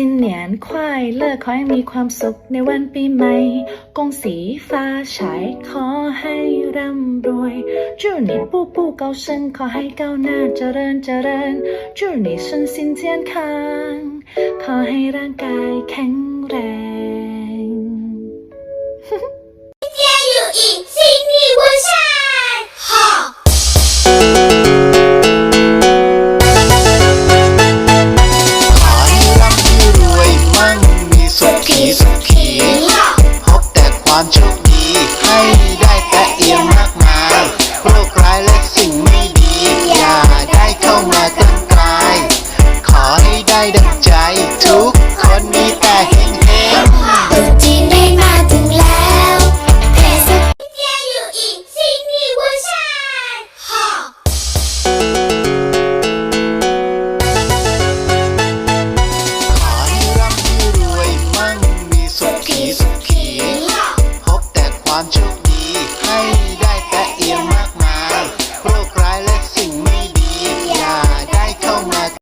สิ้นเหนียนควายเลิกขอให้มีความสุขในวันปีใหม่ กงสีฟ้าฉายขอให้ร่ำรวย จูนี่ปูปูเกาเชิงขอให้เก้าหน้าเจริญเจริญ จูนี่ฉันสินเทียนคาง ขอให้ร่างกายแข็งแรง บแต่ความโชคดี ให้ได้แต่เอียมมากมายโรคร้ายและสิ่งไม่ดี อย่าได้เข้ามาตั้งกลาย ขอให้ได้ดังใจ